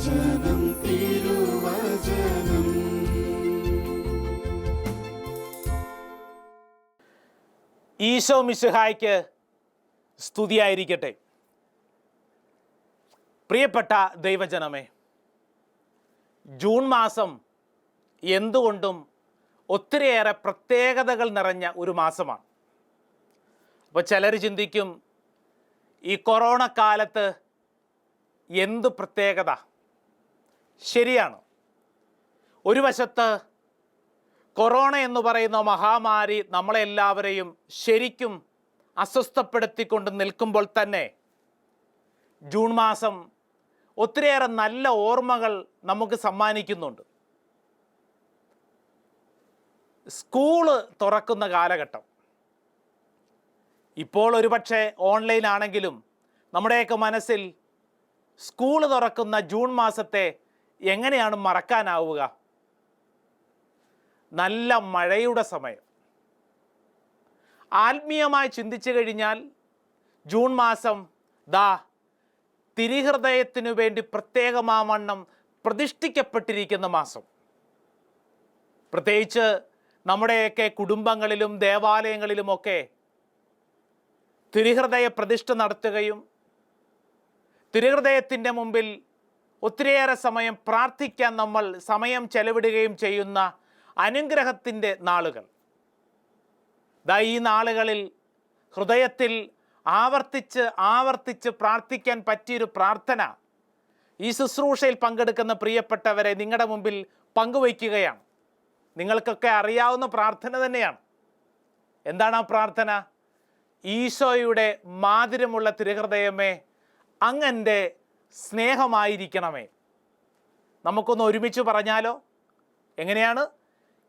തിരുവചനം തിരുവചനം. ഈശോ മിശുഹായ്ക്ക് സ്തുതിയായിരിക്കട്ടെ. പ്രിയപ്പെട്ട ദൈവജനമേ ജൂൺ മാസം എന്തുകൊണ്ടും ഒത്തിരിയേറെ പ്രത്യേകതകൾ നിറഞ്ഞ ഒരു മാസമാണ്. അപ്പോൾ ചിലർ ചിന്തിക്കും ഈ കൊറോണ കാലത്ത് എന്ത് പ്രത്യേകത? ശരിയാണ്. ഒരു വശത്ത് കൊറോണ എന്ന് പറയുന്ന മഹാമാരി നമ്മളെല്ലാവരെയും ശരിക്കും അസ്വസ്ഥപ്പെടുത്തിക്കൊണ്ട് നിൽക്കുമ്പോൾ തന്നെ ജൂൺ മാസം ഒത്തിരിയേറെ നല്ല ഓർമ്മകൾ നമുക്ക് സമ്മാനിക്കുന്നുണ്ട്. സ്കൂൾ തുറക്കുന്ന കാലഘട്ടം. ഇപ്പോൾ ഒരുപക്ഷെ ഓൺലൈൻ ആണെങ്കിലും നമ്മുടെയൊക്കെ മനസ്സിൽ സ്കൂൾ തുറക്കുന്ന ജൂൺ മാസത്തെ എങ്ങനെയാണ് മറക്കാനാവുക? നല്ല മഴയുടെ സമയം. ആത്മീയമായി ചിന്തിച്ചു കഴിഞ്ഞാൽ ജൂൺ മാസം ദാ തിരിഹൃദയത്തിനു വേണ്ടി പ്രത്യേകമാവണ്ണം പ്രതിഷ്ഠിക്കപ്പെട്ടിരിക്കുന്ന മാസം. പ്രത്യേകിച്ച് നമ്മുടെയൊക്കെ കുടുംബങ്ങളിലും ദേവാലയങ്ങളിലുമൊക്കെ തിരിഹൃദയ പ്രതിഷ്ഠ നടത്തുകയും തിരുഹൃദയത്തിന്റെ മുമ്പിൽ ഒത്തിരിയേറെ സമയം പ്രാർത്ഥിക്കാൻ നമ്മൾ സമയം ചെലവിടുകയും ചെയ്യുന്ന അനുഗ്രഹത്തിന്റെ നാളുകൾ. ദാ ഈ നാളുകളിൽ ഹൃദയത്തിൽ ആവർത്തിച്ച് ആവർത്തിച്ച് പ്രാർത്ഥിക്കാൻ പറ്റിയൊരു പ്രാർത്ഥന ഈ ശുശ്രൂഷയിൽ പങ്കെടുക്കുന്ന പ്രിയപ്പെട്ടവരെ നിങ്ങളുടെ മുമ്പിൽ പങ്കുവയ്ക്കുകയാണ്. നിങ്ങൾക്കൊക്കെ അറിയാവുന്ന പ്രാർത്ഥന തന്നെയാണ്. എന്താണ് ആ പ്രാർത്ഥന? ഈശോയുടെ മാതിരമുള്ള തിരുഹൃദയമേ അങ്ങന്റെ സ്നേഹമായിരിക്കണമേ. നമുക്കൊന്ന് ഒരുമിച്ച് പറഞ്ഞാലോ? എങ്ങനെയാണ്?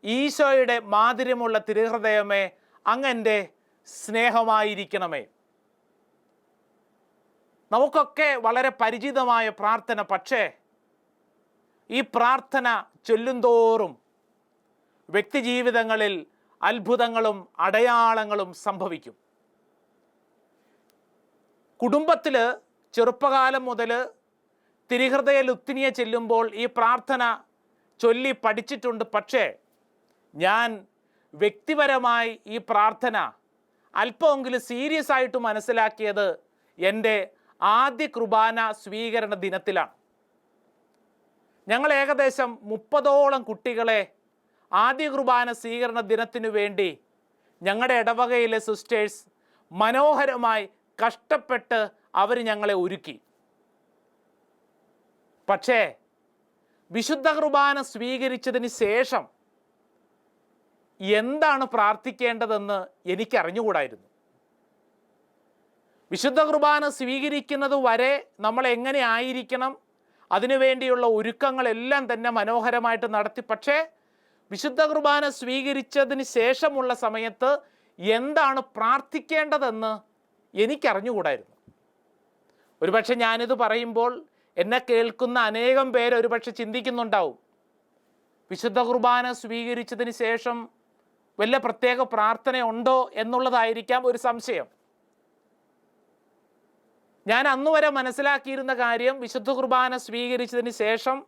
ഈശോയുടെ മാതിരമുള്ള തിരുഹൃദയമേ അങ്ങന്റെ സ്നേഹമായിരിക്കണമേ. നമുക്കൊക്കെ വളരെ പരിചിതമായ പ്രാർത്ഥന പക്ഷേ ഈ പ്രാർത്ഥന ചൊല്ലുന്തോറും വ്യക്തിജീവിതങ്ങളിൽ അത്ഭുതങ്ങളും അടയാളങ്ങളും സംഭവിക്കും. കുടുംബത്തിൽ ചെറുപ്പകാലം മുതൽ തിരിഹൃദയ ലുത്തിനിയെ ചെല്ലുമ്പോൾ ഈ പ്രാർത്ഥന ചൊല്ലി പഠിച്ചിട്ടുണ്ട്. പക്ഷേ ഞാൻ വ്യക്തിപരമായി ഈ പ്രാർത്ഥന അല്പമെങ്കിലും സീരിയസ് ആയിട്ട് മനസ്സിലാക്കിയത് എന്റെ ആദ്യ കുർബാന സ്വീകരണ ദിനത്തിലാണ്. ഞങ്ങൾ ഏകദേശം മുപ്പതോളം കുട്ടികളെ ആദ്യ കുർബാന സ്വീകരണ ദിനത്തിനു വേണ്ടി ഞങ്ങളുടെ ഇടവകയിലെ സിസ്റ്റേഴ്സ് മനോഹരമായി കഷ്ടപ്പെട്ട് അവർ ഞങ്ങളെ ഒരുക്കി. പക്ഷേ വിശുദ്ധ കുർബാന സ്വീകരിച്ചതിന് ശേഷം എന്താണ് പ്രാർത്ഥിക്കേണ്ടതെന്ന് എനിക്കറിഞ്ഞുകൂടായിരുന്നു. വിശുദ്ധ കുർബാന സ്വീകരിക്കുന്നത് വരെ നമ്മൾ എങ്ങനെ ആയിരിക്കണം? അതിനുവേണ്ടിയുള്ള ഒരുക്കങ്ങളെല്ലാം തന്നെ മനോഹരമായിട്ട് നടത്തി. പക്ഷേ വിശുദ്ധ കുർബാന സ്വീകരിച്ചതിന് ശേഷമുള്ള സമയത്ത് എന്താണ് പ്രാർത്ഥിക്കേണ്ടതെന്ന് എനിക്കറിഞ്ഞുകൂടായിരുന്നു. ഒരുപക്ഷെ ഞാനിത് പറയുമ്പോൾ എന്നെ കേൾക്കുന്ന അനേകം പേര് ഒരുപക്ഷെ ചിന്തിക്കുന്നുണ്ടാവും. വിശുദ്ധ കുർബാന സ്വീകരിച്ചതിന് ശേഷം വല്ല പ്രത്യേക പ്രാർത്ഥനയുണ്ടോ എന്നുള്ളതായിരിക്കാം ഒരു സംശയം. ഞാൻ അന്ന് വരെ മനസ്സിലാക്കിയിരുന്ന കാര്യം വിശുദ്ധ കുർബാന സ്വീകരിച്ചതിന് ശേഷം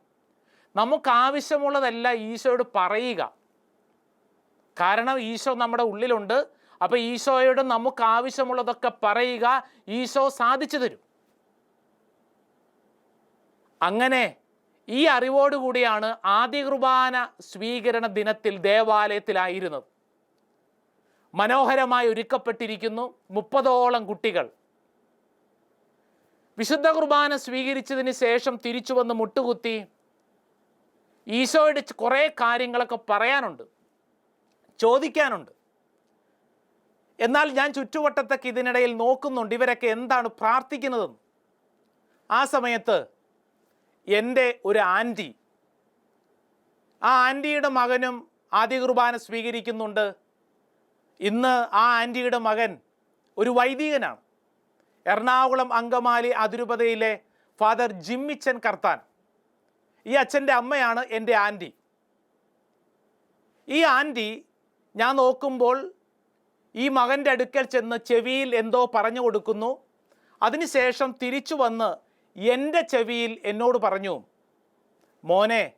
നമുക്ക് ആവശ്യമുള്ളതല്ല ഈശോയോട് പറയുക. കാരണം ഈശോ നമ്മുടെ ഉള്ളിലുണ്ട്. അപ്പോൾ ഈശോയോട് നമുക്ക് ആവശ്യമുള്ളതൊക്കെ പറയുക ഈശോ സാധിച്ചു തരും. അങ്ങനെ ഈ അറിവോടുകൂടിയാണ് ആദ്യ കുർബാന സ്വീകരണ ദിനത്തിൽ ദേവാലയത്തിലായിരുന്നത്. മനോഹരമായി ഒരുക്കപ്പെട്ടിരിക്കുന്നു മുപ്പതോളം കുട്ടികൾ. വിശുദ്ധ കുർബാന സ്വീകരിച്ചതിന് ശേഷം തിരിച്ചു വന്ന് മുട്ടുകുത്തി ഈശോയുടെ കുറേ കാര്യങ്ങളൊക്കെ പറയാനുണ്ട് ചോദിക്കാനുണ്ട്. എന്നാൽ ഞാൻ ചുറ്റുവട്ടത്തൊക്കെ ഇതിനിടയിൽ നോക്കുന്നുണ്ട് ഇവരൊക്കെ എന്താണ് പ്രാർത്ഥിക്കുന്നതെന്ന്. ആ സമയത്ത് എന്റെ ഒരു ആന്റി. ആ ആന്റിയുടെ മകനും ആദ്യ കുർബാന സ്വീകരിക്കുന്നുണ്ട്. ഇന്ന് ആ ആന്റിയുടെ മകൻ ഒരു വൈദികനാണ്. എറണാകുളം അങ്കമാലി അതിരൂപതയിലെ ഫാദർ ജിമ്മിച്ചൻ കർത്താൻ. ഈ അച്ഛന്റെ അമ്മയാണ് എന്റെ ആന്റി. ഈ ആന്റി ഞാൻ നോക്കുമ്പോൾ ഈ മകന്റെ അടുക്കൽ ചെന്ന് ചെവിയിൽ എന്തോ പറഞ്ഞു കൊടുക്കുന്നു. അതിനുശേഷം തിരിച്ചു വന്ന് എന്റെ ചെവിയിൽ എന്നോട് പറഞ്ഞു മോനെ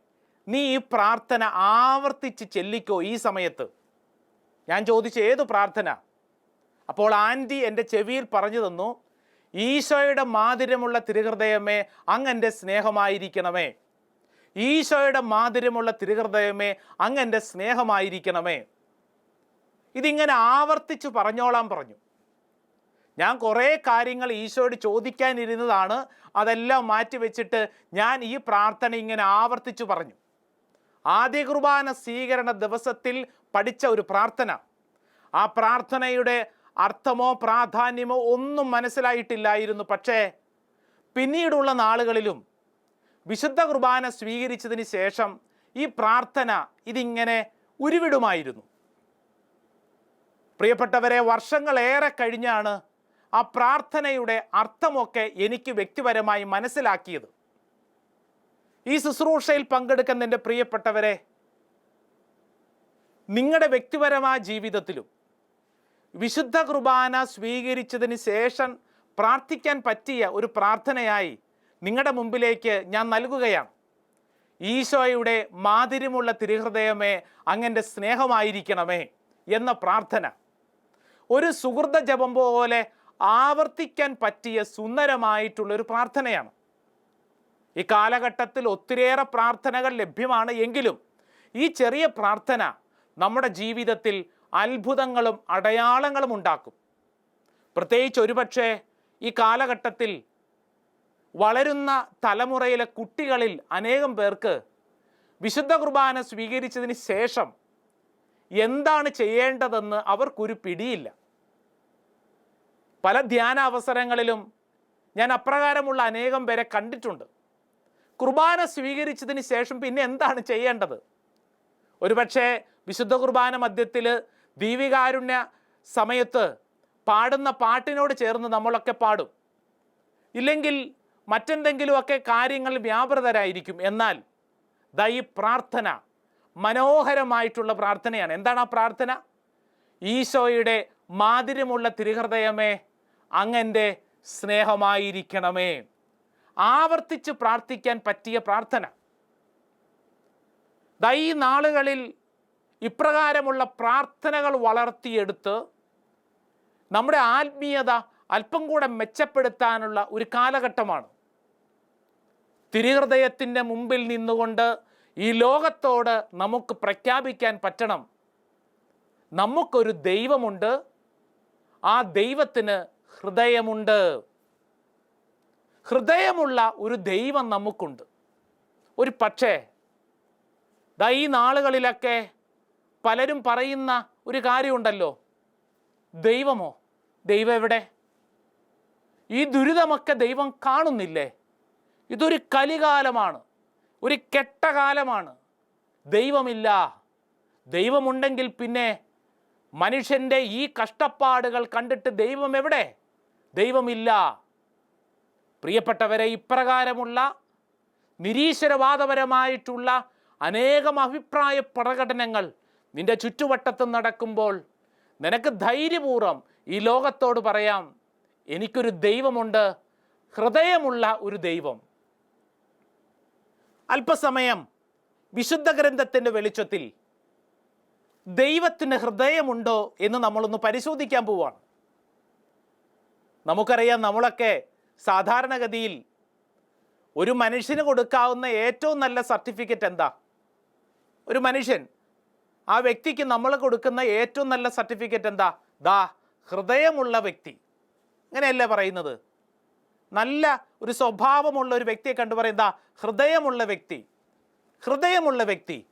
നീ ഈ പ്രാർത്ഥന ആവർത്തിച്ച് ചെല്ലിക്കോ ഈ സമയത്ത്? ഞാൻ ചോദിച്ച ഏത് പ്രാർത്ഥന? അപ്പോൾ ആന്റി എന്റെ ചെവിയിൽ പറഞ്ഞു തന്നു ഈശോയുടെ മാധുര്യമുള്ള തിരുഹൃദയമേ അങ്ങ് എന്റെ സ്നേഹമായിരിക്കണമേ. ഈശോയുടെ മാധുര്യമുള്ള തിരുഹൃദയമേ അങ്ങ് എന്റെ സ്നേഹമായിരിക്കണമേ. ഇതിങ്ങനെ ആവർത്തിച്ച് പറഞ്ഞോളാൻ പറഞ്ഞു. ഞാൻ കുറേ കാര്യങ്ങൾ ഈശോയോട് ചോദിക്കാനിരുന്നതാണ് അതെല്ലാം മാറ്റി വെച്ചിട്ട് ഞാൻ ഈ പ്രാർത്ഥന ഇങ്ങനെ ആവർത്തിച്ചു പറഞ്ഞു. ആദ്യ കുർബാന സ്വീകരണ ദിവസത്തിൽ പഠിച്ച ഒരു പ്രാർത്ഥന. ആ പ്രാർത്ഥനയുടെ അർത്ഥമോ പ്രാധാന്യമോ ഒന്നും മനസ്സിലായിട്ടില്ലായിരുന്നു. പക്ഷേ പിന്നീടുള്ള നാളുകളിലും വിശുദ്ധ കുർബാന സ്വീകരിച്ചതിന് ശേഷം ഈ പ്രാർത്ഥന ഇതിങ്ങനെ ഉരുവിടുമായിരുന്നു. പ്രിയപ്പെട്ടവരെ വർഷങ്ങളേറെ കഴിഞ്ഞാണ് ആ പ്രാർത്ഥനയുടെ അർത്ഥമൊക്കെ എനിക്ക് വ്യക്തിപരമായി മനസ്സിലാക്കിയത്. ഈ ശുശ്രൂഷയിൽ പങ്കെടുക്കുന്ന എന്റെ പ്രിയപ്പെട്ടവരെ നിങ്ങളുടെ വ്യക്തിപരമായ ജീവിതത്തിലും വിശുദ്ധ കുർബാന സ്വീകരിച്ചതിന് ശേഷം പ്രാർത്ഥിക്കാൻ പറ്റിയ ഒരു പ്രാർത്ഥനയായി നിങ്ങളുടെ മുമ്പിലേക്ക് ഞാൻ നൽകുകയാണ്. ഈശോയുടെ മാതിരിമുള്ള തിരുഹൃദയമേ അങ്ങന്റെ സ്നേഹമായിരിക്കണമേ എന്ന പ്രാർത്ഥന. ഒരു സുഹൃത ജപം പോലെ ആവർത്തിക്കാൻ പറ്റിയ സുന്ദരമായിട്ടുള്ള ഒരു പ്രാർത്ഥനയാണ്. ഈ കാലഘട്ടത്തിൽ ഒത്തിരിയേറെ പ്രാർത്ഥനകൾ ലഭ്യമാണ് എങ്കിലും ഈ ചെറിയ പ്രാർത്ഥന നമ്മുടെ ജീവിതത്തിൽ അത്ഭുതങ്ങളും അടയാളങ്ങളും ഉണ്ടാക്കും. പ്രത്യേകിച്ച് ഒരുപക്ഷെ ഈ കാലഘട്ടത്തിൽ വളരുന്ന തലമുറയിലെ കുട്ടികളിൽ അനേകം പേർക്ക് വിശുദ്ധ കുർബാന സ്വീകരിച്ചതിന് ശേഷം എന്താണ് ചെയ്യേണ്ടതെന്ന് അവർക്കൊരു പിടിയില്ല. പല ധ്യാന അവസരങ്ങളിലും ഞാൻ അപ്രകാരമുള്ള അനേകം പേരെ കണ്ടിട്ടുണ്ട്. കുർബാന സ്വീകരിച്ചതിന് ശേഷം പിന്നെ എന്താണ് ചെയ്യേണ്ടത്? ഒരുപക്ഷെ വിശുദ്ധ കുർബാന മധ്യത്തിൽ ദീവികാരുണ്യ സമയത്ത് പാടുന്ന പാട്ടിനോട് ചേർന്ന് നമ്മളൊക്കെ പാടും. ഇല്ലെങ്കിൽ മറ്റെന്തെങ്കിലുമൊക്കെ കാര്യങ്ങൾ വ്യാപൃതരായിരിക്കും. എന്നാൽ ദൈ പ്രാർത്ഥന മനോഹരമായിട്ടുള്ള പ്രാർത്ഥനയാണ്. എന്താണ് ആ പ്രാർത്ഥന? ഈശോയുടെ മാധുര്യമുള്ള തിരുഹൃദയമേ അങ്ങന്റെ സ്നേഹമായിരിക്കണമേ. ആവർത്തിച്ച് പ്രാർത്ഥിക്കാൻ പറ്റിയ പ്രാർത്ഥന. ഈ നാളുകളിൽ ഇപ്രകാരമുള്ള പ്രാർത്ഥനകൾ വളർത്തിയെടുത്ത് നമ്മുടെ ആത്മീയത അല്പം കൂടെ മെച്ചപ്പെടുത്താനുള്ള ഒരു കാലഘട്ടമാണ്. തിരുഹൃദയത്തിന്റെ മുമ്പിൽ നിന്നുകൊണ്ട് ഈ ലോകത്തോട് നമുക്ക് പ്രഖ്യാപിക്കാൻ പറ്റണം. നമുക്കൊരു ദൈവമുണ്ട്. ആ ദൈവത്തിന് ഹൃദയമുണ്ട്. ഹൃദയമുള്ള ഒരു ദൈവം നമുക്കുണ്ട്. ഒരു പക്ഷേ ദാ ഈ നാളുകളിലൊക്കെ പലരും പറയുന്ന ഒരു കാര്യമുണ്ടല്ലോ. ദൈവമോ? ദൈവം എവിടെ? ഈ ദുരിതമൊക്കെ ദൈവം കാണുന്നില്ലേ? ഇതൊരു കലികാലമാണ്. ഒരു കെട്ടകാലമാണ്. ദൈവമില്ല. ദൈവമുണ്ടെങ്കിൽ പിന്നെ മനുഷ്യന്റെ ഈ കഷ്ടപ്പാടുകൾ കണ്ടിട്ട് ദൈവം എവിടെ? ദൈവമില്ല. പ്രിയപ്പെട്ടവരെ ഇപ്രകാരമുള്ള നിരീശ്വരവാദപരമായിട്ടുള്ള അനേകം അഭിപ്രായ പ്രകടനങ്ങൾ നിന്റെ ചുറ്റുവട്ടത്ത് നടക്കുമ്പോൾ നിനക്ക് ധൈര്യപൂർവം ഈ ലോകത്തോട് പറയാം എനിക്കൊരു ദൈവമുണ്ട് ഹൃദയമുള്ള ഒരു ദൈവം. അല്പസമയം വിശുദ്ധ ഗ്രന്ഥത്തിന്റെ വെളിച്ചത്തിൽ ദൈവത്തിന് ഹൃദയമുണ്ടോ എന്ന് നമ്മളൊന്ന് പരിശോധിക്കാൻ പോവാണ്. നമുക്കറിയാം നമ്മളൊക്കെ സാധാരണഗതിയിൽ ഒരു മനുഷ്യന് കൊടുക്കാവുന്ന ഏറ്റവും നല്ല സർട്ടിഫിക്കറ്റ് എന്താ? ഒരു മനുഷ്യൻ ആ വ്യക്തിക്ക് നമ്മൾ കൊടുക്കുന്ന ഏറ്റവും നല്ല സർട്ടിഫിക്കറ്റ് എന്താ? ദാ ഹൃദയമുള്ള വ്യക്തി. അങ്ങനെയല്ലേ പറയുന്നത്? നല്ല ഒരു സ്വഭാവമുള്ള ഒരു വ്യക്തിയെ കണ്ടു പറയുന്ന ഹൃദയമുള്ള വ്യക്തി. ഹൃദയമുള്ള വ്യക്തി.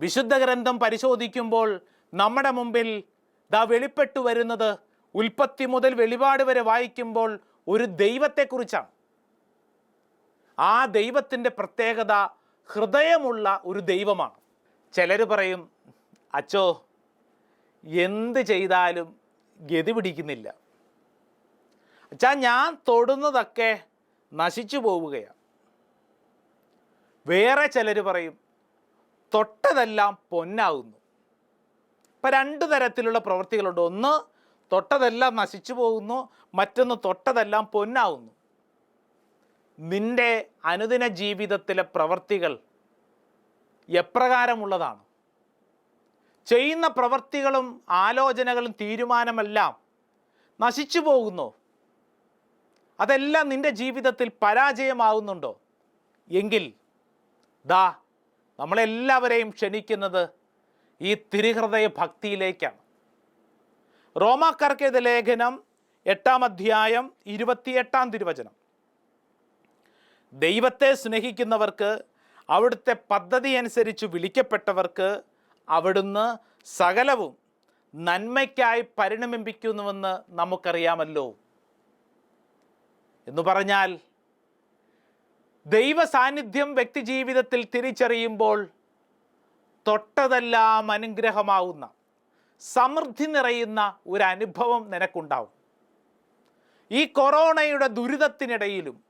വിശുദ്ധ ഗ്രന്ഥം പരിശോധിക്കുമ്പോൾ നമ്മുടെ മുമ്പിൽ ദാ വെളിപ്പെട്ടു വരുന്നത് ഉൽപ്പത്തി മുതൽ വെളിപാട് വരെ വായിക്കുമ്പോൾ ഒരു ദൈവത്തെക്കുറിച്ചാണ്. ആ ദൈവത്തിന്റെ പ്രത്യേകത ഹൃദയമുള്ള ഒരു ദൈവമാണ്. ചിലർ പറയും അച്ചോ എന്ത് ചെയ്താലും ഗതി പിടിക്കുന്നില്ല. അച്ഛാ ഞാൻ തൊടുന്നതൊക്കെ നശിച്ചു പോവുകയാണ്. വേറെ ചിലർ പറയും തൊട്ടതെല്ലാം പൊന്നാകുന്നു ഇപ്പം രണ്ട് തരത്തിലുള്ള പ്രവൃത്തികളുണ്ട് ഒന്ന് തൊട്ടതെല്ലാം നശിച്ചു പോകുന്നു മറ്റൊന്ന് തൊട്ടതെല്ലാം പൊന്നാകുന്നു നിന്റെ അനുദിന ജീവിതത്തിലെ പ്രവൃത്തികൾ എപ്രകാരമുള്ളതാണ്? ചെയ്യുന്ന പ്രവൃത്തികളും ആലോചനകളും തീരുമാനമെല്ലാം നശിച്ചു പോകുന്നു. അതെല്ലാം നിന്റെ ജീവിതത്തിൽ പരാജയമാകുന്നുണ്ടോ എങ്കിൽ ദാ നമ്മളെല്ലാവരെയും ക്ഷണിക്കുന്നത് ഈ തിരുഹൃദയ ഭക്തിയിലേക്കാണ്. റോമാക്കാർക്കേത് ലേഖനം എട്ടാം അധ്യായം ഇരുപത്തിയെട്ടാം തിരുവചനം. ദൈവത്തെ സ്നേഹിക്കുന്നവർക്ക് അവിടുത്തെ പദ്ധതി അനുസരിച്ച് വിളിക്കപ്പെട്ടവർക്ക് അവിടുന്ന് സകലവും നന്മയ്ക്കായി പരിണമിപ്പിക്കുന്നുവെന്ന് നമുക്കറിയാമല്ലോ. എന്ന് പറഞ്ഞാൽ ദൈവ സാന്നിധ്യം വ്യക്തി ജീവിതത്തിൽ തിരിച്ചറിയുമ്പോൾ തൊട്ടതെല്ലാം അനുഗ്രഹമാവുന്ന സമൃദ്ധി നിറയുന്ന ഒരു അനുഭവം നിനക്കുണ്ടാവും. ഈ കൊറോണയുടെ ദുരിതത്തിനിടയിലും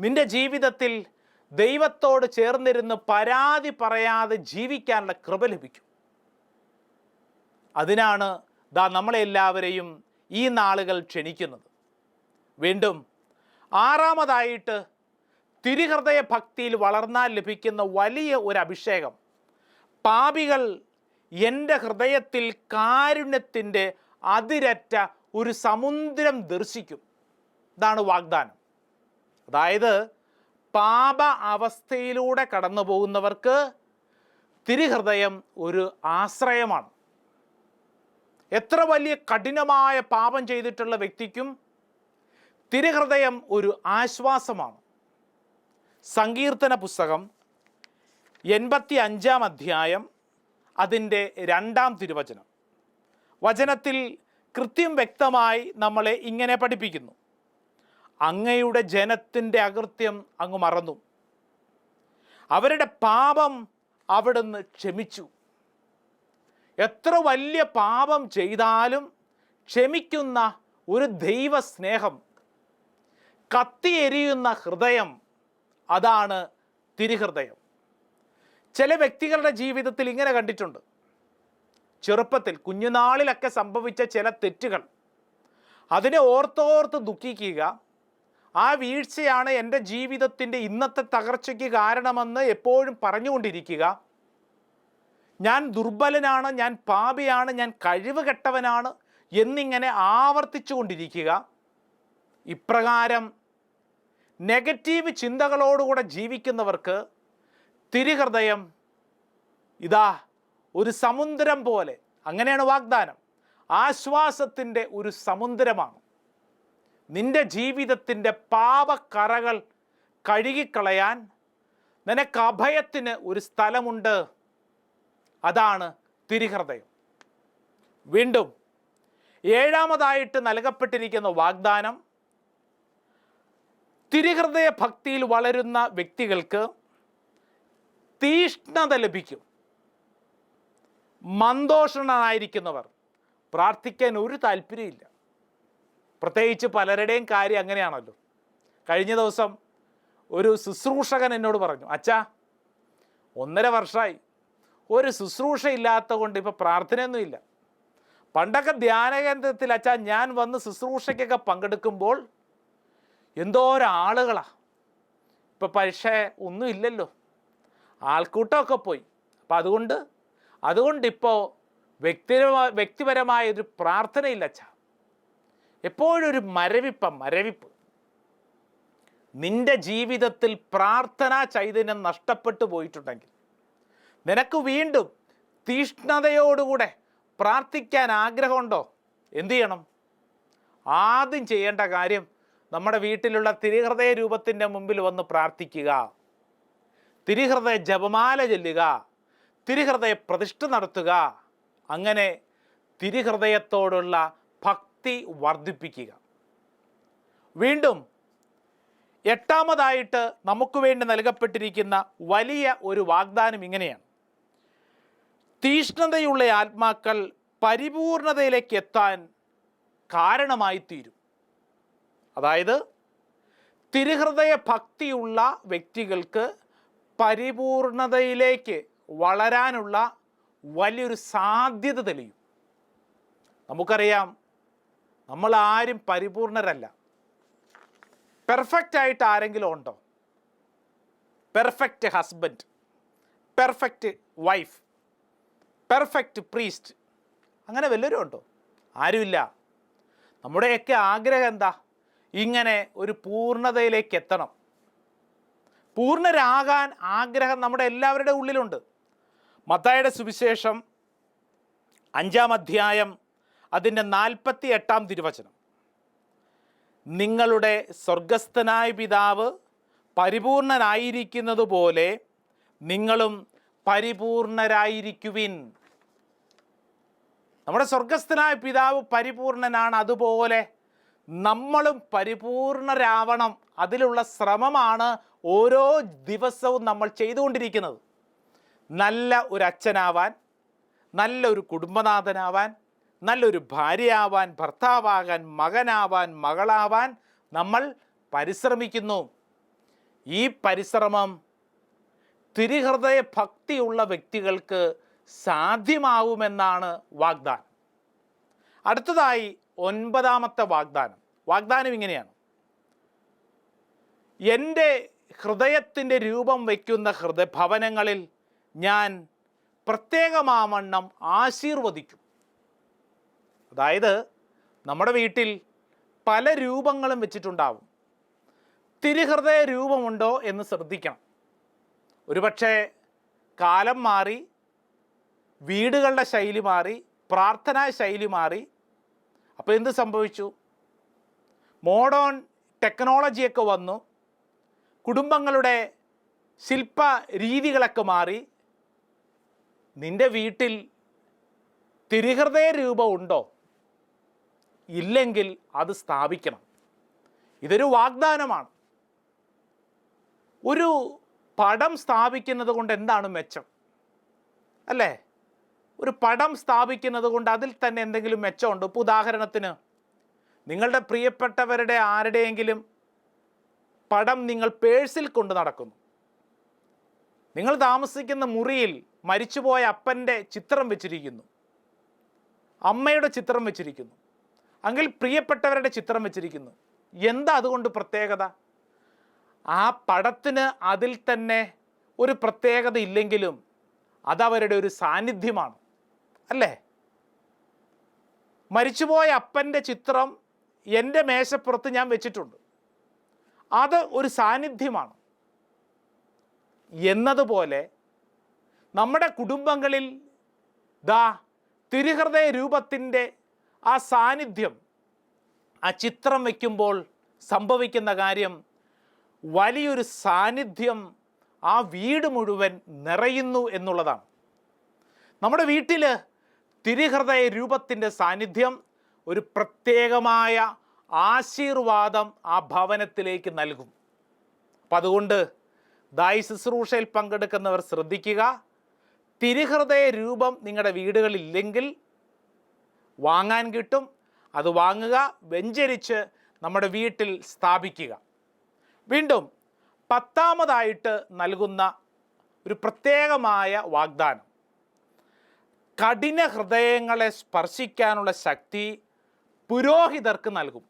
നിന്റെ ജീവിതത്തിൽ ദൈവത്തോട് ചേർന്നിരുന്ന് പരാതി പറയാതെ ജീവിക്കാനുള്ള കൃപ ലഭിക്കും. അതിനാണ് ദാ നമ്മളെല്ലാവരെയും ഈ നാളുകൾ ക്ഷണിക്കുന്നത്. വീണ്ടും ആറാമതായിട്ട് തിരുഹൃദയ ഭക്തിയിൽ വളർന്നാൽ ലഭിക്കുന്ന വലിയ ഒരു അഭിഷേകം പാപികൾ എന്റെ ഹൃദയത്തിൽ കാരുണ്യത്തിന്റെ അതിരറ്റ ഒരു സമുദ്രം ദർശിക്കും. ഇതാണ് വാഗ്ദാനം. അതായത് പാപ അവസ്ഥയിലൂടെ കടന്നു പോകുന്നവർക്ക് തിരുഹൃദയം ഒരു ആശ്രയമാണ്. എത്ര വലിയ കഠിനമായ പാപം ചെയ്തിട്ടുള്ള വ്യക്തിക്കും തിരുഹൃദയം ഒരു ആശ്വാസമാണ്. സങ്കീർത്തന പുസ്തകം എൺപത്തി അഞ്ചാം അധ്യായം അതിന്റെ രണ്ടാം തിരുവചനം. വചനത്തിൽ കൃത്യം വ്യക്തമായി നമ്മളെ ഇങ്ങനെ പഠിപ്പിക്കുന്നു. അങ്ങയുടെ ജനത്തിന്റെ അകൃത്യം അങ്ങ് മറന്നു. അവരുടെ പാപം അവിടുന്ന് ക്ഷമിച്ചു. എത്ര വലിയ പാപം ചെയ്താലും ക്ഷമിക്കുന്ന ഒരു ദൈവസ്നേഹം കത്തിയെരിയുന്ന ഹൃദയം അതാണ് തിരുഹൃദയം. ചില വ്യക്തികളുടെ ജീവിതത്തിൽ ഇങ്ങനെ കണ്ടിട്ടുണ്ട്. ചെറുപ്പത്തിൽ കുഞ്ഞുനാളിലൊക്കെ സംഭവിച്ച ചില തെറ്റുകൾ. അതിനെ ഓർത്തോർത്ത് ദുഃഖിക്കുക. ആ വീഴ്ചയാണ് എന്റെ ജീവിതത്തിന്റെ ഇന്നത്തെ തകർച്ചയ്ക്ക് കാരണമെന്ന് എപ്പോഴും പറഞ്ഞുകൊണ്ടിരിക്കുക. ഞാൻ ദുർബലനാണ് ഞാൻ പാപിയാണ് ഞാൻ കഴിവ് കെട്ടവനാണ് എന്നിങ്ങനെ ആവർത്തിച്ചു കൊണ്ടിരിക്കുക ഇപ്രകാരം നെഗറ്റീവ് ചിന്തകളോടുകൂടെ ജീവിക്കുന്നവർക്ക് തിരുഹൃദയം ഇതാ ഒരു സമുദ്രം പോലെ. അങ്ങനെയാണ് വാഗ്ദാനം. ആശ്വാസത്തിന്റെ ഒരു സമുദ്രമാണ്. നിന്റെ ജീവിതത്തിന്റെ പാപക്കറകൾ കഴുകിക്കളയാൻ നിനക്ക് അഭയത്തിന് ഒരു സ്ഥലമുണ്ട്. അതാണ് തിരുഹൃദയം. വീണ്ടും ഏഴാമതായിട്ട് നൽകപ്പെട്ടിരിക്കുന്ന വാഗ്ദാനം തിരുഹൃദയ ഭക്തിയിൽ വളരുന്ന വ്യക്തികൾക്ക് തീഷ്ണത ലഭിക്കും. മന്ദോഷണനായിരിക്കുന്നവർ പ്രാർത്ഥിക്കാൻ ഒരു താല്പര്യമില്ല. പ്രത്യേകിച്ച് പലരുടെയും കാര്യം അങ്ങനെയാണല്ലോ. കഴിഞ്ഞ ദിവസം ഒരു ശുശ്രൂഷകൻ എന്നോട് പറഞ്ഞു അച്ഛാ ഒന്നര വർഷമായി ഒരു ശുശ്രൂഷ ഇല്ലാത്ത കൊണ്ട് ഇപ്പോൾ പ്രാർത്ഥനയൊന്നുമില്ല പണ്ടൊക്കെ ധ്യാനകേന്ദ്രത്തിൽ അച്ഛാ ഞാൻ വന്ന് ശുശ്രൂഷയ്ക്കൊക്കെ പങ്കെടുക്കുമ്പോൾ എന്തോരം ആളുകളാ ഇപ്പം പക്ഷേ ഒന്നുമില്ലല്ലോ ആൾക്കൂട്ടമൊക്കെ പോയി. അപ്പം അതുകൊണ്ട് അതുകൊണ്ടിപ്പോൾ വ്യക്തിപരമായ വ്യക്തിപരമായ ഒരു പ്രാർത്ഥനയില്ല അച്ഛാ. എപ്പോഴൊരു മരവിപ്പ മരവിപ്പ്. നിന്റെ ജീവിതത്തിൽ പ്രാർത്ഥനാ ചൈതന്യം നഷ്ടപ്പെട്ടു പോയിട്ടുണ്ടെങ്കിൽ നിനക്ക് വീണ്ടും തീഷ്ണതയോടുകൂടെ പ്രാർത്ഥിക്കാൻ ആഗ്രഹമുണ്ടോ? എന്തു ചെയ്യണം? ആദ്യം ചെയ്യേണ്ട കാര്യം നമ്മുടെ വീട്ടിലുള്ള തിരുഹൃദയ രൂപത്തിന്റെ മുമ്പിൽ വന്ന് പ്രാർത്ഥിക്കുക. തിരുഹൃദയ ജപമാല ചൊല്ലുക. തിരുഹൃദയ പ്രതിഷ്ഠ നടത്തുക. അങ്ങനെ തിരുഹൃദയത്തോടുള്ള ഭക്തി വർദ്ധിപ്പിക്കുക. വീണ്ടും എട്ടാമതായിട്ട് നമുക്ക് വേണ്ടി നൽകപ്പെട്ടിരിക്കുന്ന വലിയ ഒരു വാഗ്ദാനം ഇങ്ങനെയാണ്. തീഷ്ണതയുള്ള ആത്മാക്കൾ പരിപൂർണതയിലേക്ക് എത്താൻ കാരണമായി തീരും അതായത് തിരുഹൃദയ ഭക്തിയുള്ള വ്യക്തികൾക്ക് പരിപൂർണതയിലേക്ക് വളരാനുള്ള വലിയൊരു സാധ്യത തെളിയും. നമുക്കറിയാം നമ്മൾ ആരും പരിപൂർണരല്ല. പെർഫെക്റ്റ് ആയിട്ട് ആരെങ്കിലും ഉണ്ടോ? Perfect husband perfect wife perfect priest അങ്ങനെ വല്ലവരും ഉണ്ടോ? ആരുമില്ല. നമ്മുടെയൊക്കെ ആഗ്രഹം എന്താ? ഇങ്ങനെ ഒരു പൂർണതയിലേക്ക് എത്തണം. പൂർണരാകാൻ ആഗ്രഹം നമ്മുടെ എല്ലാവരുടെ ഉള്ളിലുണ്ട്. മത്തായുടെ സുവിശേഷം അഞ്ചാം അധ്യായം അതിന്റെ നാൽപ്പത്തി എട്ടാം തിരുവചനം. നിങ്ങളുടെ സ്വർഗസ്ഥനായ പിതാവ് പരിപൂർണനായിരിക്കുന്നത് പോലെ നിങ്ങളും പരിപൂർണരായിരിക്കുവിൻ. നമ്മുടെ സ്വർഗസ്ഥനായ പിതാവ് പരിപൂർണനാണ് അതുപോലെ നമ്മളും പരിപൂർണരാവണം. അതിലുള്ള ശ്രമമാണ് ഓരോ ദിവസവും നമ്മൾ ചെയ്തുകൊണ്ടിരിക്കുന്നത്. നല്ല ഒരു അച്ഛനാവാൻ നല്ലൊരു കുടുംബനാഥനാവാൻ നല്ലൊരു ഭാര്യയാവാൻ ഭർത്താവാകാൻ മകനാവാൻ മകളാവാൻ നമ്മൾ പരിശ്രമിക്കുന്നു. ഈ പരിശ്രമം തിരുഹൃദയ ഭക്തിയുള്ള വ്യക്തികൾക്ക് സാധ്യമാവുമെന്നാണ് വാഗ്ദാനം. അടുത്തതായി ഒൻപതാമത്തെ വാഗ്ദാനം. വാഗ്ദാനം ഇങ്ങനെയാണ്. എന്റെ ഹൃദയത്തിന്റെ രൂപം വയ്ക്കുന്ന ഹൃദയ ഭവനങ്ങളിൽ ഞാൻ പ്രത്യേകമാവണ്ണം ആശീർവദിക്കും. അതായത് നമ്മുടെ വീട്ടിൽ പല രൂപങ്ങളും വെച്ചിട്ടുണ്ടാവും. തിരുഹൃദയ രൂപമുണ്ടോ എന്ന് ശ്രദ്ധിക്കണം. ഒരുപക്ഷെ കാലം മാറി വീടുകളുടെ ശൈലി മാറി പ്രാർത്ഥനാ ശൈലി മാറി. അപ്പോൾ എന്ത് സംഭവിച്ചു? മോഡേൺ ടെക്നോളജിയൊക്കെ വന്നു. കുടുംബങ്ങളുടെ ശില്പ രീതികളൊക്കെ മാറി. നിന്റെ വീട്ടിൽ തിരുഹൃദയ രൂപം ഉണ്ടോ? ഇല്ലെങ്കിൽ അത് സ്ഥാപിക്കണം. ഇതൊരു വാഗ്ദാനമാണ്. ഒരു പടം സ്ഥാപിക്കുന്നത് കൊണ്ട് എന്താണ് മെച്ചം? അല്ലേ? ഒരു പടം സ്ഥാപിക്കുന്നത് കൊണ്ട് അതിൽ തന്നെ എന്തെങ്കിലും മെച്ചമുണ്ട്? ഇപ്പോൾ ഉദാഹരണത്തിന് നിങ്ങളുടെ പ്രിയപ്പെട്ടവരുടെ ആരുടെയെങ്കിലും പടം നിങ്ങൾ പേഴ്സിൽ കൊണ്ട് നടക്കുന്നു. നിങ്ങൾ താമസിക്കുന്ന മുറിയിൽ മരിച്ചുപോയ അപ്പന്റെ ചിത്രം വെച്ചിരിക്കുന്നു. അമ്മയുടെ ചിത്രം വെച്ചിരിക്കുന്നു. അങ്കിൽ പ്രിയപ്പെട്ടവരുടെ ചിത്രം വെച്ചിരിക്കുന്നു. എന്താ അതുകൊണ്ട് പ്രത്യേകത? ആ പടത്തിന് അതിൽ തന്നെ ഒരു പ്രത്യേകത ഇല്ലെങ്കിലും അതവരുടെ ഒരു സാന്നിധ്യമാണ്. അല്ലേ? മരിച്ചുപോയ അപ്പന്റെ ചിത്രം എന്റെ മേശപ്പുറത്ത് ഞാൻ വെച്ചിട്ടുണ്ട്. അത് ഒരു സാന്നിധ്യമാണ്. എന്നതുപോലെ നമ്മുടെ കുടുംബങ്ങളിൽ ദാ തിരുഹൃദയ രൂപത്തിന്റെ ആ സാന്നിധ്യം ആ ചിത്രം വയ്ക്കുമ്പോൾ സംഭവിക്കുന്ന കാര്യം വലിയൊരു സാന്നിധ്യം ആ വീട് മുഴുവൻ നിറയുന്നു എന്നുള്ളതാണ്. നമ്മുടെ വീട്ടിൽ തിരുഹൃദയ രൂപത്തിന്റെ സാന്നിധ്യം ഒരു പ്രത്യേകമായ ആശീർവാദം ആ ഭവനത്തിലേക്ക് നൽകും. അപ്പം അതുകൊണ്ട് ദായ് ശുശ്രൂഷയിൽ പങ്കെടുക്കുന്നവർ ശ്രദ്ധിക്കുക. തിരുഹൃദയ രൂപം നിങ്ങളുടെ വീടുകളില്ലെങ്കിൽ വാങ്ങാൻ കിട്ടും. അത് വാങ്ങുക വെഞ്ചരിച്ച് നമ്മുടെ വീട്ടിൽ സ്ഥാപിക്കുക. വീണ്ടും പത്താമതായിട്ട് നൽകുന്ന ഒരു പ്രത്യേകമായ വാഗ്ദാനം. കഠിന ഹൃദയങ്ങളെ സ്പർശിക്കാനുള്ള ശക്തി പുരോഹിതർക്ക് നൽകും.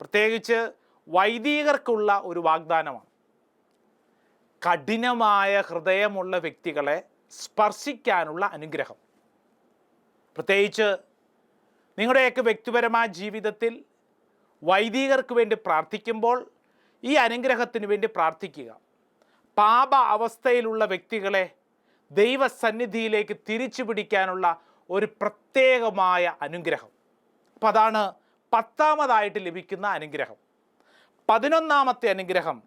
പ്രത്യേകിച്ച് വൈദികർക്കുള്ള ഒരു വാഗ്ദാനമാണ്. കഠിനമായ ഹൃദയമുള്ള വ്യക്തികളെ സ്പർശിക്കാനുള്ള അനുഗ്രഹം. പ്രത്യേകിച്ച് നിങ്ങളുടെയൊക്കെ വ്യക്തിപരമായ ജീവിതത്തിൽ വൈദികർക്ക് വേണ്ടി പ്രാർത്ഥിക്കുമ്പോൾ ഈ അനുഗ്രഹത്തിന് വേണ്ടി പ്രാർത്ഥിക്കുക. പാപ അവസ്ഥയിലുള്ള വ്യക്തികളെ ദൈവസന്നിധിയിലേക്ക് തിരിച്ചു പിടിക്കാനുള്ള ഒരു പ്രത്യേകമായ അനുഗ്രഹം. അപ്പം അതാണ് പത്താമതായിട്ട് ലഭിക്കുന്ന അനുഗ്രഹം. പതിനൊന്നാമത്തെ അനുഗ്രഹം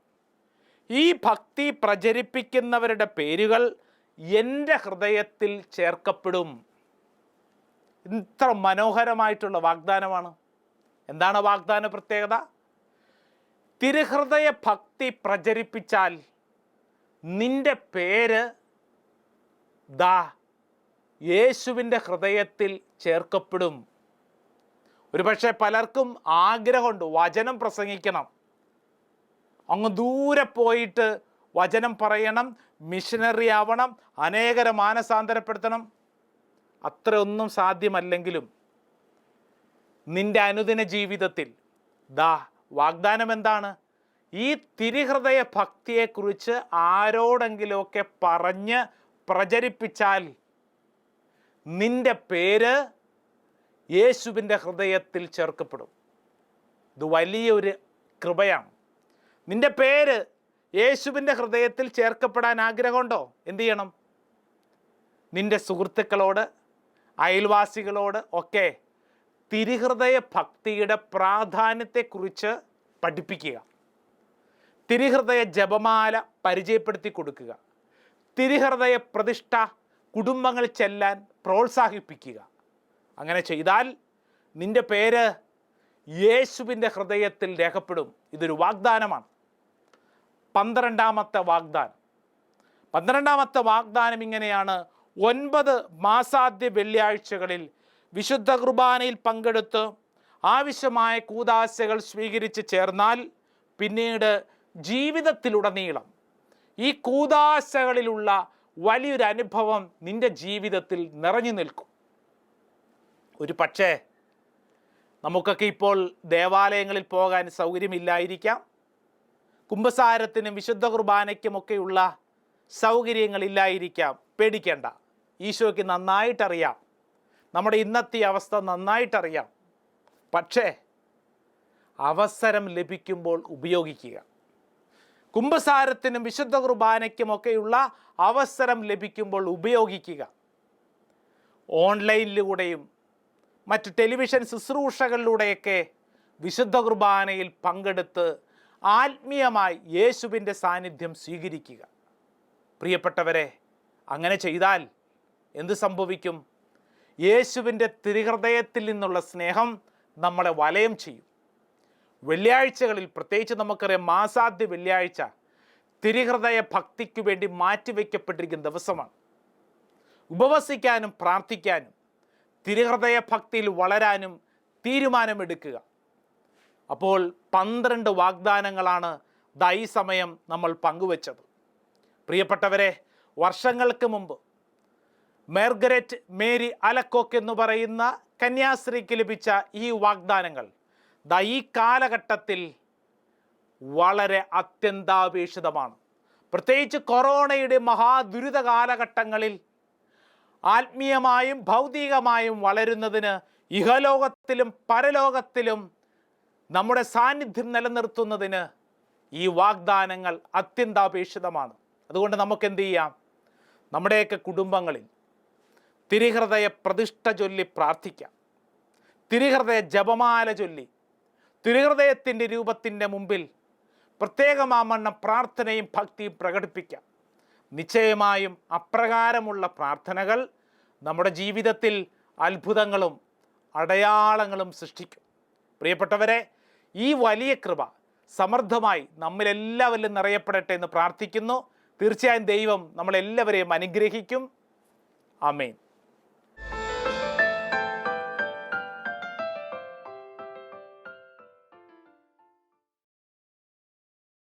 ഈ ഭക്തി പ്രചരിപ്പിക്കുന്നവരുടെ പേരുകൾ എന്റെ ഹൃദയത്തിൽ ചേർക്കപ്പെടും. ഇത്ര മനോഹരമായിട്ടുള്ള വാഗ്ദാനമാണ്. എന്താണ് വാഗ്ദാന പ്രത്യേകത? തിരുഹൃദയ ഭക്തി പ്രചരിപ്പിച്ചാൽ നിന്റെ പേര് ദാ യേശുവിന്റെ ഹൃദയത്തിൽ ചേർക്കപ്പെടും. ഒരുപക്ഷെ പലർക്കും ആഗ്രഹമുണ്ട് വചനം പ്രസംഗിക്കണം. അങ്ങ് ദൂരെ പോയിട്ട് വചനം പറയണം മിഷനറി ആവണം അനേകരെ മാനസാന്തരപ്പെടുത്തണം. അത്രയൊന്നും സാധ്യമല്ലെങ്കിലും നിന്റെ അനുദിന ജീവിതത്തിൽ ദാ വാഗ്ദാനം എന്താണ്? ഈ തിരിഹൃദയ ഭക്തിയെക്കുറിച്ച് ആരോടെങ്കിലുമൊക്കെ പറഞ്ഞ് പ്രചരിപ്പിച്ചാൽ നിന്റെ പേര് യേശുവിന്റെ ഹൃദയത്തിൽ ചേർക്കപ്പെടും. ഇത് വലിയൊരു കൃപയാണ്. നിന്റെ പേര് യേശുവിന്റെ ഹൃദയത്തിൽ ചേർക്കപ്പെടാൻ ആഗ്രഹമുണ്ടോ? എന്തു ചെയ്യണം? നിന്റെ സുഹൃത്തുക്കളോട് അയൽവാസികളോട് ഒക്കെ തിരിഹൃദയ ഭക്തിയുടെ പ്രാധാന്യത്തെക്കുറിച്ച് പഠിപ്പിക്കുക. തിരിഹൃദയ ജപമാല പരിചയപ്പെടുത്തി കൊടുക്കുക. തിരിഹൃദയ പ്രതിഷ്ഠ കുടുംബങ്ങൾ ചെല്ലാൻ പ്രോത്സാഹിപ്പിക്കുക. അങ്ങനെ ചെയ്താൽ നിന്റെ പേര് യേശുവിന്റെ ഹൃദയത്തിൽ രേഖപ്പെടും. ഇതൊരു വാഗ്ദാനമാണ്. പന്ത്രണ്ടാമത്തെ വാഗ്ദാനം. പന്ത്രണ്ടാമത്തെ വാഗ്ദാനം ഇങ്ങനെയാണ്. ഒൻപത് മാസാദ്യ വെള്ളിയാഴ്ചകളിൽ വിശുദ്ധ കുർബാനയിൽ പങ്കെടുത്ത് ആവശ്യമായ കൂതാശകൾ സ്വീകരിച്ച് ചേർന്നാൽ പിന്നീട് ജീവിതത്തിലുടനീളം ഈ കൂതാശകളിലുള്ള വലിയൊരു അനുഭവം നിന്റെ ജീവിതത്തിൽ നിറഞ്ഞു നിൽക്കും. ഒരു പക്ഷേ നമുക്കൊക്കെ ഇപ്പോൾ ദേവാലയങ്ങളിൽ പോകാൻ സൗകര്യമില്ലായിരിക്കാം. കുംഭസാരത്തിനും വിശുദ്ധ കുർബാനയ്ക്കുമൊക്കെയുള്ള സൗകര്യങ്ങളില്ലായിരിക്കാം. പേടിക്കേണ്ട. ഈശോയ്ക്ക് നന്നായിട്ടറിയാം. നമ്മുടെ ഇന്നത്തെ അവസ്ഥ നന്നായിട്ടറിയാം. പക്ഷേ അവസരം ലഭിക്കുമ്പോൾ ഉപയോഗിക്കുക. കുംഭസാരത്തിനും വിശുദ്ധ കുർബാനയ്ക്കുമൊക്കെയുള്ള അവസരം ലഭിക്കുമ്പോൾ ഉപയോഗിക്കുക. ഓൺലൈനിലൂടെയും മറ്റ് ടെലിവിഷൻ ശുശ്രൂഷകളിലൂടെയൊക്കെ വിശുദ്ധ കുർബാനയിൽ പങ്കെടുത്ത് ആത്മീയമായി യേശുവിന്റെ സാന്നിധ്യം സ്വീകരിക്കുക. പ്രിയപ്പെട്ടവരെ അങ്ങനെ ചെയ്താൽ എന്ത് സംഭവിക്കും? യേശുവിന്റെ തിരുഹൃദയത്തിൽ നിന്നുള്ള സ്നേഹം നമ്മളെ വലയം ചെയ്യും. വെള്ളിയാഴ്ചകളിൽ പ്രത്യേകിച്ച് നമുക്കറിയാം മാസാദ്യ വെള്ളിയാഴ്ച തിരുഹൃദയ ഭക്തിക്ക് വേണ്ടി മാറ്റിവെക്കപ്പെട്ടിരിക്കുന്ന ദിവസമാണ്. ഉപവസിക്കാനും പ്രാർത്ഥിക്കാനും തിരുഹൃദയ ഭക്തിയിൽ വളരാനും തീരുമാനമെടുക്കുക. അപ്പോൾ പന്ത്രണ്ട് വാഗ്ദാനങ്ങളാണ് ദാ ഈ സമയം നമ്മൾ പങ്കുവച്ചത്. പ്രിയപ്പെട്ടവരെ വർഷങ്ങൾക്ക് മുമ്പ് മെർഗരറ്റ് മേരി അലക്കോക്ക് എന്ന് പറയുന്ന കന്യാസ്ത്രീക്ക് ലഭിച്ച ഈ വാഗ്ദാനങ്ങൾ ദാ ഈ കാലഘട്ടത്തിൽ വളരെ അത്യന്താപേക്ഷിതമാണ്. പ്രത്യേകിച്ച് കൊറോണയുടെ മഹാദുരിത കാലഘട്ടങ്ങളിൽ ആത്മീയമായും ഭൗതികമായും വളരുന്നതിന് ഇഹലോകത്തിലും പരലോകത്തിലും നമ്മുടെ സാന്നിധ്യം നിലനിർത്തുന്നതിന് ഈ വാഗ്ദാനങ്ങൾ അത്യന്താപേക്ഷിതമാണ്. അതുകൊണ്ട് നമുക്ക് എന്ത് ചെയ്യാം? നമ്മുടെയൊക്കെ കുടുംബങ്ങളിൽ തിരിഹൃദയ പ്രതിഷ്ഠ ചൊല്ലി പ്രാർത്ഥിക്കാം. തിരിഹൃദയ ജപമാല ചൊല്ലി. തിരുഹൃദയത്തിന്റെ രൂപത്തിന്റെ മുമ്പിൽ പ്രത്യേകമാമണ്ണം പ്രാർത്ഥനയും ഭക്തിയും പ്രകടിപ്പിക്കാം. നിശ്ചയമായും അപ്രകാരമുള്ള പ്രാർത്ഥനകൾ നമ്മുടെ ജീവിതത്തിൽ അത്ഭുതങ്ങളും അടയാളങ്ങളും സൃഷ്ടിക്കും. പ്രിയപ്പെട്ടവരെ ഈ വലിയ കൃപ സമൃദ്ധമായി നമ്മിലെല്ലാവരിലും നിറയപ്പെടട്ടെ എന്ന് പ്രാർത്ഥിക്കുന്നു. തീർച്ചയായും ദൈവം നമ്മളെല്ലാവരെയും അനുഗ്രഹിക്കും. ആമേൻ.